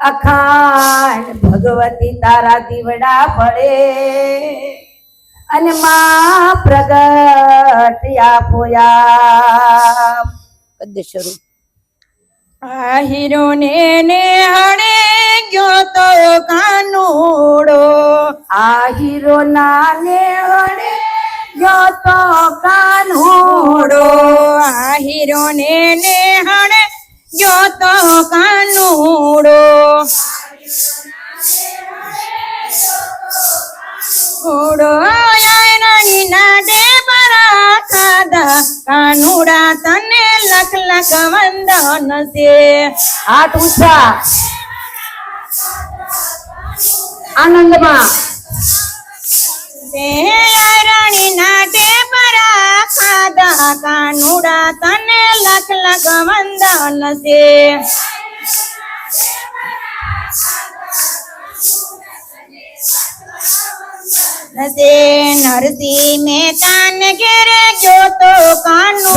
અખાંડ ભગવતી તારા દીવડા પડે અને મા પ્રગટ આપોયા પદ્ય શરૂ? આહિરો ને ને હણે ગયો તો કાનુડો. આ હીરો નાને હણે ગયો તો કાન્હોડો આહિરો ને ને હણે ગયો તો કાનુડો. ઉડો આયરાની નાડે પરા કાનુડા તને લખ લખ વંદન છે. હાથ ઉષા આનંદમાં કાનુડા તને લખ લખ વંદન છે. નસે નરસિંહ મહેતા ને ઘેરે જોતો કાનુ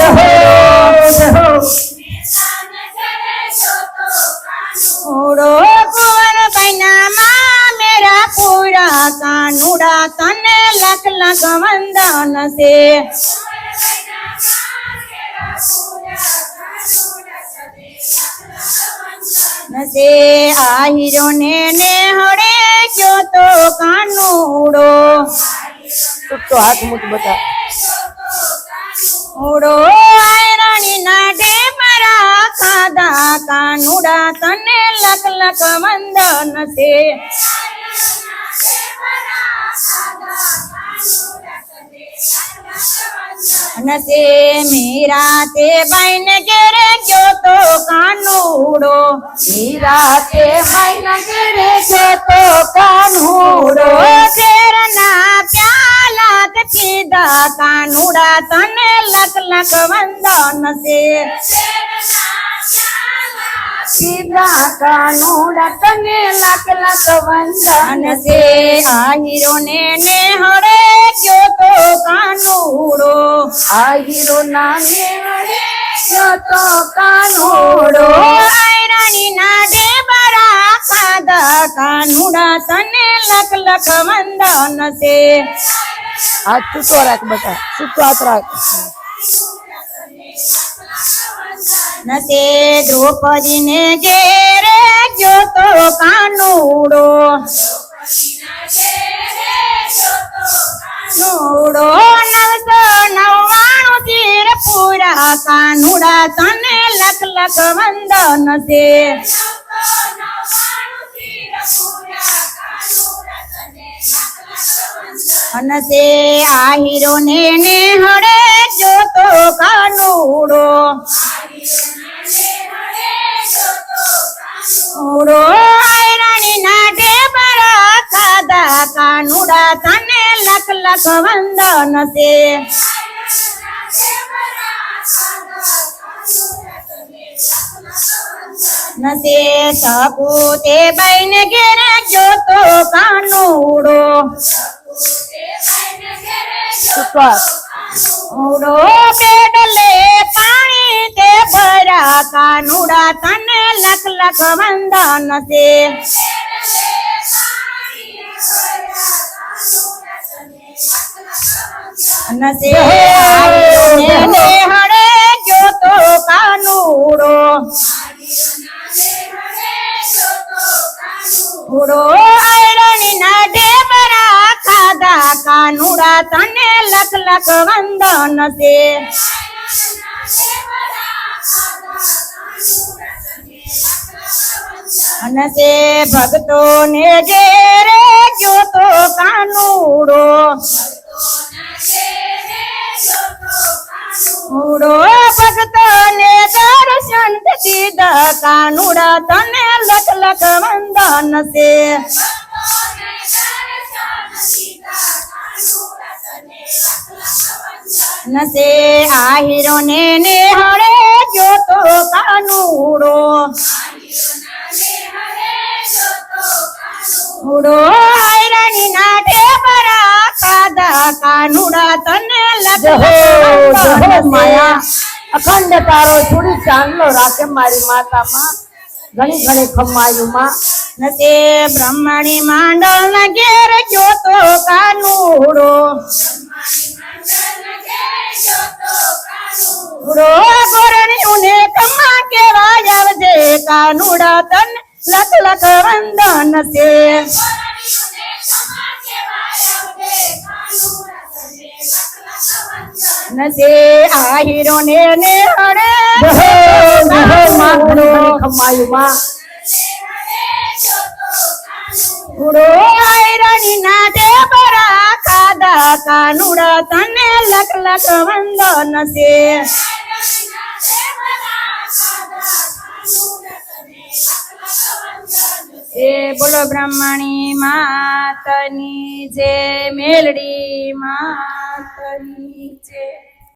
ઓડો કુંવર બૈના માં મેરા પૂરા કાનુડા તને લખ વંદન છે. નસે આહિરો ને ને હડે જોતો કાનુડો. તો હાથ મૂક બતા ઓડો આયરાણી નાડે મારા ખાધા. કાનુડા તને લક લક વંદન છે. નસે મીરા તે બાઈને ઘેરે ગયો તો કાનુડો. નિરાતે મૈના ઘરે તો કાનુડો. શેરના પ્યાલા કે પીધા કાનુડા તને લખ લખ વંદન છે. સીધા કાનુડા તને લાખ લાખ વંદન અને તે આહિરો ને ને હરે ગયો તો કાનુડો આ હીરો નાને વડે જતો કાન્હોડો રાણી ના ડેબરા ખાધા કાનુડા તને લખ લખ વંદન છે હાથ છૂટો રાખ બટા છૂટો હાથ રાખ નસે દ્રૌપદીને ઘેરે જોતો તો કાનુડો. નુડો નવસો નવ્વાણું તીર પૂરા. કાનુડા તને લખ લખ વંદન છે. અનસે આહિરો ને ને હડે જોતો કાનુડો. ઉડો આયરાણી ના ડેબરા ખાધા કાનુડા તને લખ લખ વંદન છે. નસે સપૂતે બૈને ઘેરે જોતો કાનુડો. ઉડો પેડલે પાણી તે ભરા કાનુડા તને લખ લખ વંદન છે. હળે જોતો કાનુડો. ઉડો આયરણી ના ઢેબરા ખાધા કાનુડા. તને લખ લખ વંદન છે. અને તે ભક્તો ને ઘેરે જોતો કાનુડો. મૂડો ભક્તો ને દર્શન દીધા. કાનુડા તને લખ લખ વંદન તે નસે આહિરો ને હળે જોતો કાનુડો. ઉડો આયરાની ના ઢેબરા ખાધા કાનુડા તને છે. માયા. અખંડ તારો છોડી ચાંદલો રાખે મારી માતામાં. ઘણી ઘણી ખમાયું માં તે બ્રહ્માણી માંડલ ના ઘેર ગયો તો કાનુડો. ઉડો ગોરણી ઉને કમા કેવાય આવજે કાનુડા તન. લખ લખ વંદન છે. નસે આ હીરો ને ને હણે જહો જહો માં ઘણી ઘણી ખમાયું માં ઉડો આયરાની ના દે બરા કાદા કાનુડા તને લખ લખ વંદન છે. એ બોલો બ્રહ્મણી માતની જે મેલડી જે